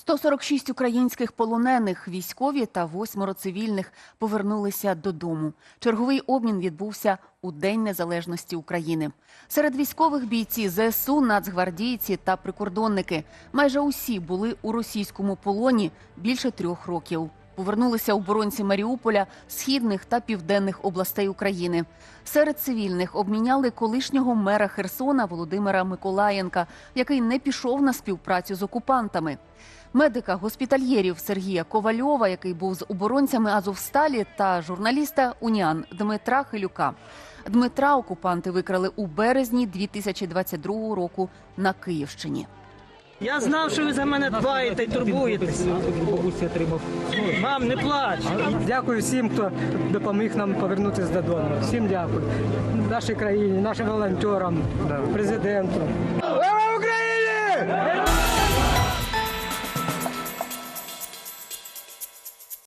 146 українських полонених, військові та восьмеро цивільних повернулися додому. Черговий обмін відбувся у День Незалежності України. Серед військових бійці ЗСУ, нацгвардійці та прикордонники. Майже усі були у російському полоні більше трьох років. Повернулися оборонці Маріуполя, східних та південних областей України. Серед цивільних обміняли колишнього мера Херсона Володимира Миколаєнка, який не пішов на співпрацю з окупантами. Медика госпітальєрів Сергія Ковальова, який був з оборонцями Азовсталі, та журналіста Уніан Дмитра Хилюка. Дмитра окупанти викрали у березні 2022 року на Київщині. Я знав, що ви за мене дбаєте і турбуєтесь. Бабусі отримав. Мам, не плач. Дякую всім, хто допоміг нам повернутися додому. Всім дякую. Нашій країні, нашим волонтерам, президенту,